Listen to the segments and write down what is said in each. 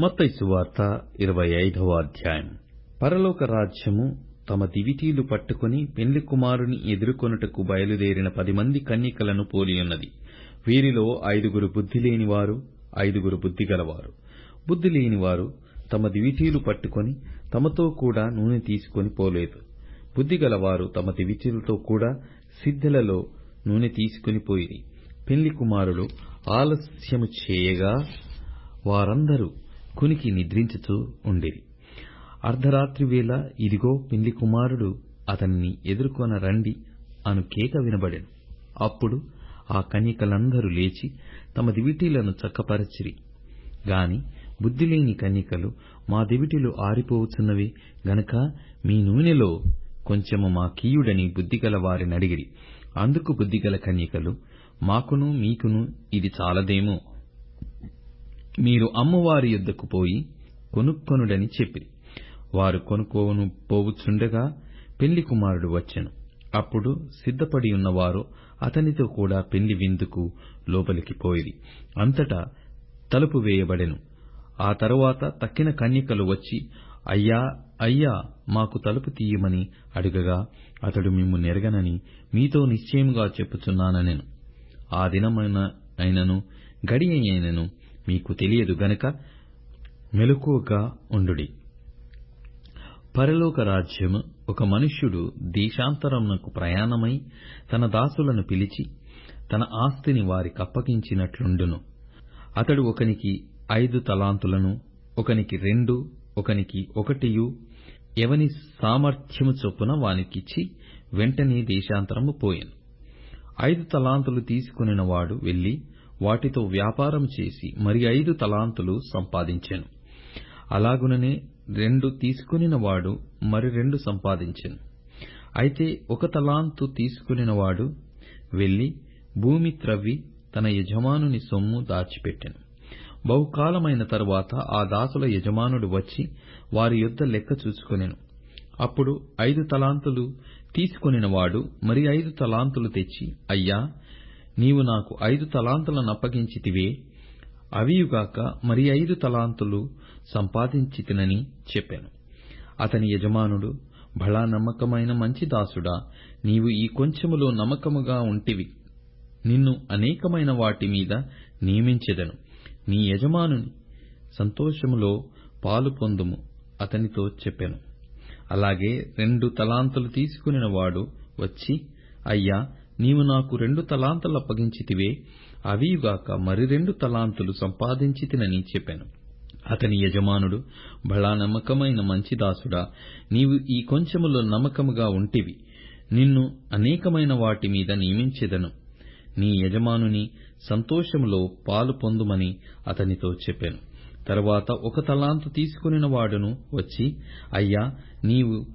మత్తయి సువార్త ఇరవై ఐదవ అధ్యాయం. పరలోక రాజ్యము తమ దివిటీలు పట్టుకుని పెండ్లి కుమారుని ఎదుర్కొనుటకు బయలుదేరిన పది మంది కన్యకలను పోలియున్నది వీరిలో ఐదుగురు బుద్ధి లేనివారు ఐదుగురు బుద్ధిగలవారు. బుద్ధి లేనివారు తమ దివిటీలు పట్టుకొని తమతో కూడా నూనె తీసుకొని పోలేదు. బుద్ధిగలవారు తమ దివిటీలతో కూడా సిద్ధెలలో నూనె తీసుకుని పోయిరి. పెళ్ళి కుమారుడు ఆలస్యము చేయగా వారందరూ కునికి నిద్రించుచూ ఉండిరి అర్ధరాత్రి వేళ ఇదిగో పిల్లి కుమారుడు అతన్ని ఎదుర్కొన రండి అను కేక వినబడెను. అప్పుడు ఆ కన్యకలందరూ లేచి తమ దివిటీలను చక్కపరచిరి. గాని బుద్ధిలేని కన్యకలు మా దివిటీలు ఆరిపోవుచున్నవి గనక మీ నూనెలో కొంచెము మాకీయుడని బుద్ధిగల వారిని అడిగిరి. అందుకు బుద్ధిగల కన్యకలు మాకును మీకును ఇది చాలదేమో? మీరు అమ్మవారి యొద్దకు పోయి కొనుక్కొనుడని చెప్పిరి. వారు కొనుక్కోను పోవుచుండగా పెళ్ళి కుమారుడు వచ్చెను. అప్పుడు సిద్ధపడి ఉన్నవారు అతనితో కూడా పెళ్ళి విందుకు లోపలికి పోయిరి. అంతటా తలుపు వేయబడెను. ఆ తరువాత తక్కిన కన్యకలు వచ్చి అయ్యా అయ్యా మాకు తలుపు తీయమని అడుగగా అతడు మిమ్ము నెరగనని మీతో నిశ్చయముగా చెప్పుచున్నానెను ఆ దినమైన అయినను గడియ మీకు తెలియదు గనుక మెలకువగా ఉండుడి. పరలోక రాజ్యము ఒక మనుష్యుడు దేశాంతరమునకు ప్రయాణమై తన దాసులను పిలిచి తన ఆస్తిని వారికప్పగించినట్లుండును అతడు ఒకనికి ఐదు తలాంతులను ఒకనికి రెండు ఒకనికి ఒకటియు ఎవని సామర్థ్యము చొప్పున వానికిచ్చి వెంటనే దేశాంతరము పోయెను. ఐదు తలాంతులు తీసుకొనినవాడు వెళ్ళి వాటితో వ్యాపారం చేసి మరి ఐదు తలాంతులు సంపాదించెను. అలాగుననే రెండు తీసుకొనినవాడు మరి రెండు సంపాదించెను. అయితే ఒక తలాంతు తీసుకునినవాడు వెళ్ళి భూమి త్రవ్వి తన యజమానుని సొమ్ము దాచిపెట్టెను. బహుకాలమైన తరువాత ఆ దాసుల యజమానుడు వచ్చి వారి యొద్ద లెక్క చూసుకొనెను అప్పుడు ఐదు తలాంతులు తీసుకొనినవాడు మరి ఐదు తలాంతులు తెచ్చి అయ్యా నీవు నాకు ఐదు తలాంతులను అప్పగించితివే. అవియుగాక మరి ఐదు తలాంతులు సంపాదించితినని చెప్పాను. అతని యజమానుడు భళా నమ్మకమైన మంచి దాసుడా నీవు ఈ కొంచెములో నమ్మకముగా ఉంటివి. నిన్ను అనేకమైన వాటి మీద నియమించెదను. నీ యజమానుని సంతోషములో పాలు పొందుము అతనితో చెప్పాను. అలాగే రెండు తలాంతులు తీసుకునిన వాడు వచ్చి అయ్యా నీవు నాకు రెండు తలాంతలు అప్పగించితివే అవియుగాక మరి రెండు తలాంతులు సంపాదించితినని చెప్పాను. అతని యజమానుడు బళా నమ్మకమైన మంచి దాసుడా నీవు ఈ కొంచెములో నమ్మకముగా ఉంటివి. నిన్ను అనేకమైన వాటి మీద నియమించెదను. నీ యజమానుని సంతోషములో పాలు పొందుమని అతనితో చెప్పాను. తరువాత ఒక తలాంతు తీసుకుని వాడును వచ్చి అయ్యా నీవు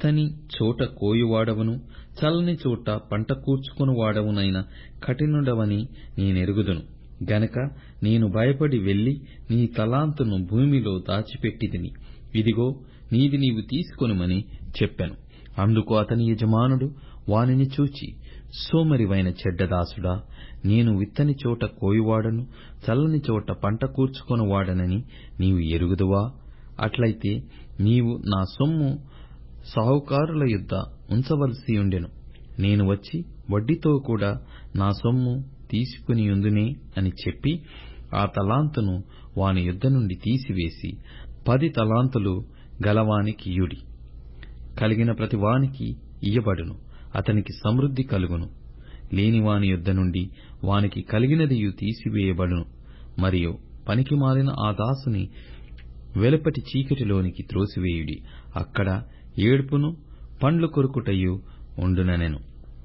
విత్తని చోట కోయువాడవును చల్లని చోట పంట కూర్చుకుని వాడవునైన కఠినుడవని నేనెరుగుదును. గనక నేను భయపడి వెళ్ళి నీ తలాంతును భూమిలో దాచిపెట్టిదిని ఇదిగో నీది నీవు తీసుకొనుమని చెప్పాను. అందుకు అతని యజమానుడు వానిని చూచి సోమరివైన చెడ్డదాసుడా నేను విత్తని చోట కోయువాడను చల్లని చోట పంట కూర్చుకొని వాడనని నీవు ఎరుగుదువా? అట్లయితే నీవు నా సొమ్ము సాహుకారుల యుద్ధ ఉంచవలసి ఉండెను. నేను వచ్చి వడ్డీతో కూడా నా సొమ్ము తీసుకునియుందునే అని చెప్పి ఆ తలాంతును వాని యుద్ధ నుండి తీసివేసి పది తలాంతులు గలవానికి యుడి. కలిగిన ప్రతివానికి ఇయ్యబడును. అతనికి సమృద్ధి కలుగును. లేనివాని యుద్ధ నుండి వానికి కలిగినదియు తీసివేయబడును. మరియు పనికి మారిన ఆ దాసుని వెలుపటి చీకటిలోనికి త్రోసివేయుడి. అక్కడ ఏడ్పును పండ్లు కొరుకుటయు ఉండుననెను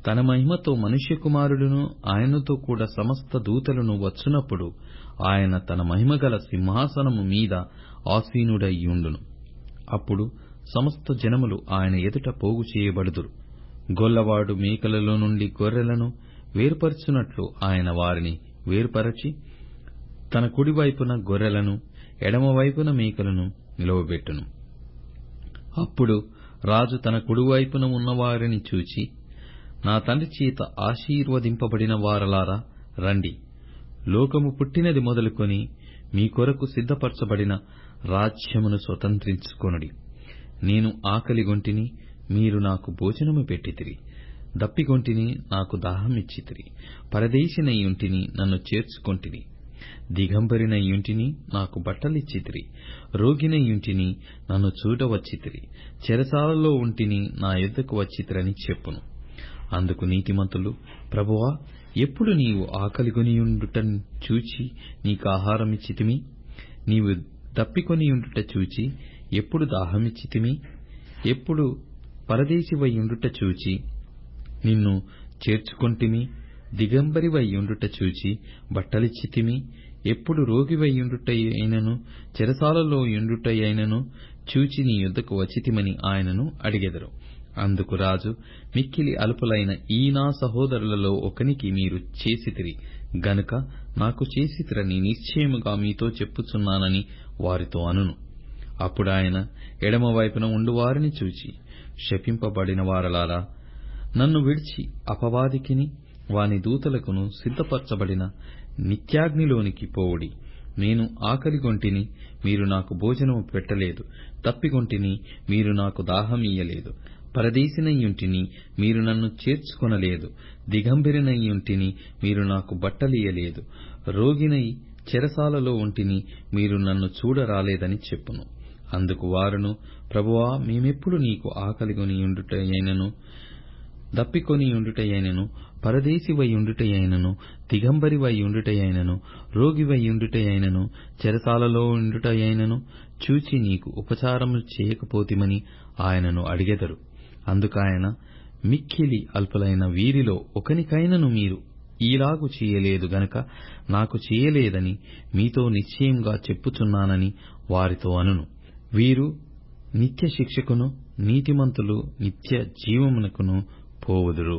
తన మహిమతో మనుష్య కుమారుడును ఆయనతో కూడా సమస్త దూతలను వచ్చునప్పుడు ఆయన తన మహిమగల సింహాసనము మీద ఆసీనుడయ్యుండును. అప్పుడు సమస్త జనములు ఆయన ఎదుట పోగు చేయబడుదురు. గొల్లవాడు మేకలలో నుండి గొర్రెలను వేర్పరచునట్లు ఆయన వారిని వేర్పరచి తన కుడివైపున గొర్రెలను ఎడమవైపున మేకలను నిలవబెట్టును. అప్పుడు రాజు తన కుడివైపున ఉన్నవారిని చూచి నా తండ్రి చేత ఆశీర్వదింపబడిన వారలారా రండి. లోకము పుట్టినది మొదలుకొని మీ కొరకు సిద్ధపరచబడిన రాజ్యమును స్వతంత్రించుకొనుడి. నేను ఆకలిగొంటిని మీరు నాకు భోజనము పెట్టితిరి. దప్పిగొంటిని నాకు దాహమిచ్చితిరి. పరదేశినయుంటిని నన్ను చేర్చుకొంటిని. దిగంబరినయ్యుంటిని నాకు బట్టలిచ్చితిరి ఇంటిని నన్ను చూడవచ్చితిరి చెరసాలలో ఉంటిని నా యొద్దకు వచ్చితిరని చెప్పును. అందుకు నీతిమంతులు ప్రభువా ఎప్పుడు నీవు ఆకలిగొనియుండుట చూచి నీకు ఆహారమిచ్చితిమి? నీవు దప్పికొనియుండుట చూచి ఎప్పుడు దాహమిచ్చితిమి? ఎప్పుడు పరదేశివయుండుట చూచి నిన్ను చేర్చుకొంటిమి? దిగంబరివైయుండుట చూచి బట్టలిచ్చితిమి ఎప్పుడు రోగివైయుండుటయైనను చెరసాలలో యుండుటయైనను చూచి నీ యొద్దకు వచ్చితిమని ఆయనను అడిగెదరు. అందుకు రాజు మిక్కిలి అల్పులైన ఈ నా సహోదరులలో ఒకనికి మీరు చేసితిరి గనుక నాకు చేసితిరని నిశ్చయముగా మీతో చెప్పుచున్నానని వారితో అనును. అప్పుడాయన ఎడమవైపున ఉండువారిని చూచి శపింపబడిన వారలారా నన్ను విడిచి అపవాదికిని వాని దూతలకును సిద్ధపరచబడిన నిత్యాగ్నిలోనికి పోవుడి. నేను ఆకలిగొంటిని మీరు నాకు భోజనము పెట్టలేదు. తప్పిగొంటిని మీరు నాకు దాహమియ్యలేదు పరదేశినయ్యుంటిని మీరు నన్ను చేర్చుకొనలేదు. దిగంబరినయ్యుంటిని మీరు నాకు బట్టలియ్యలేదు రోగినై చెరసాలలో ఉంటిని మీరు నన్ను చూడరాలేదని చెప్పును. అందుకు వారును ప్రభువా మేమెప్పుడు నీకు ఆకలిగొనియుండుటయైనను దప్పికొనియుండుటయైనను పరదేశివైయుండుటయైనను దిగంబరివైయుండుటయైనను రోగివైయుండుటయైనను చెరసాలలో ఉండుటయైనను చూచి నీకు ఉపచారము చేయకపోతిమని ఆయనను అడిగెదరు. అందుకాయన మిక్కిలి అల్పులైన వీరిలో ఒకనికైనను మీరు ఈలాగు చేయలేదు గనక నాకు చేయలేదని మీతో నిశ్చయంగా చెప్పుచున్నానని వారితో అనును. వీరు నిత్య శిక్షకును నీతిమంతులు నిత్య జీవమునకును പോവുതിരു